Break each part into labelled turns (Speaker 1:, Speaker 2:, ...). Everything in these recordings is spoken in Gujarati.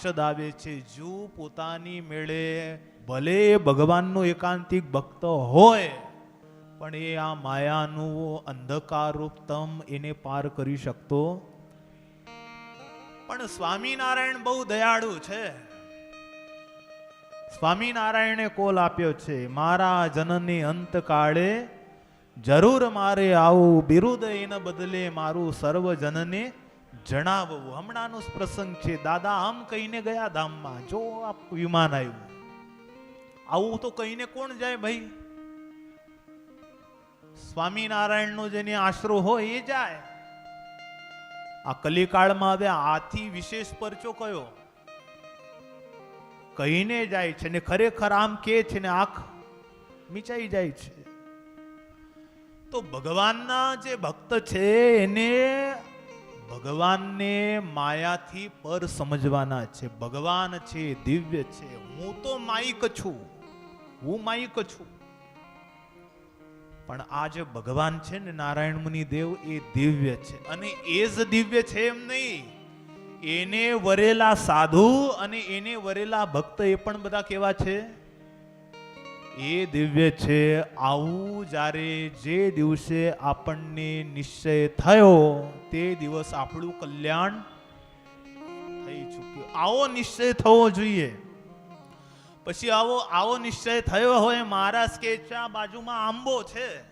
Speaker 1: પાર્ષદ આવે છે જો પોતાની મેળે ભલે ભગવાનનો એકાંતિક ભક્ત હોય, પણ એ આ માયાનું અંધકારરૂપ તમ એને પાર કરી શકતો પણ સ્વામિનારાયણ બહુ દયાળુ છે. સ્વામિનારાયણે કોલ આપ્યો છે, મારા જનની અંતકાળે જરૂર મારે આવું બિરુદ એના બદલે મારું સર્વ જનને જણાવવું. હમણાંનો પ્રસંગ છે. દાદા, આમ કહીને ગયા ધામમાં. જો આ વિમાન આવ્યું. આવું તો કહીને કોણ જાય ભાઈ? સ્વામિનારાયણનો જેને આશરો હોય એ જાય. આ કલિકાળમાં હવે આથી વિશેષ પરચો કયો? કહીને જાય છે ને ખરેખર આમ કે છે ને આંખ મીચાઈ જાય છે. તો ભગવાનના જે ભક્ત છે એને ભગવાનને માયાથી પર સમજવાના છે. ભગવાન છે, દિવ્ય છે. હું તો માઇક છું. હું માયિક છું. પણ આ જે ભગવાન છે ને નારાયણ મુનિ દેવ, એ દિવ્ય છે. અને એ જ દિવ્ય છે એમ નહીં. એને વરેલા સાધુ અને એને વરેલા ભક્ત એ પણ બધા કેવા છે? એ દિવ્ય છે, આવું જ્યારે જે દિવસે આપણને નિશ્ચય થયો, તે દિવસ આપણું કલ્યાણ થઈ ચૂક્યું. આવો નિશ્ચય થવો જોઈએ. પછી આવો આવો નિશ્ચય થયો હોય, મહારાજ કે બાજુમાં આંબો છે.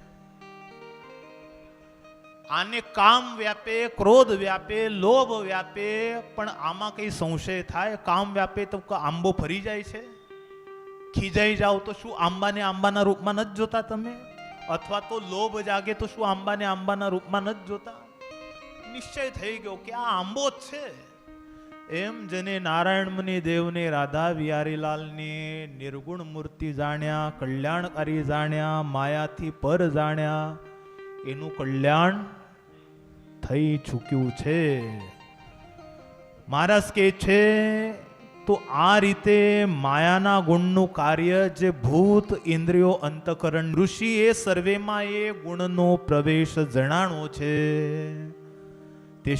Speaker 1: આને કામ વ્યાપે, ક્રોધ વ્યાપે, લોભ વ્યાપે, પણ આમાં કઈ સંશય થાય? કામ વ્યાપે તો આંબો ફરી જાય છે? ખીજાઈ જાઓ તો શું આંબાને આંબાના રૂપમાં નથી જોતા તમે? અથવા તો લોભ જાગે તો શું આંબાને આંબાના રૂપમાં નથી જોતા? નિશ્ચય થઈ ગયો કે આ આંબો જ છે. એમ જેને નારાયણ મુનિ દેવને રાધા વિહારીલાલની નિર્ગુણ મૂર્તિ જાણ્યા, કલ્યાણકારી જાણ્યા, માયાથી પર જાણ્યા, એનું કલ્યાણ થઈ ચૂક્યું છે. મહારાજ કે છે તો આ રીતે માયાના ગુણનું કાર્ય જે ભૂત ઇન્દ્રિયો અંતકરણ ઋષિ એ સર્વેમાં એ ગુણનો પ્રવેશ જણાણો છે. તે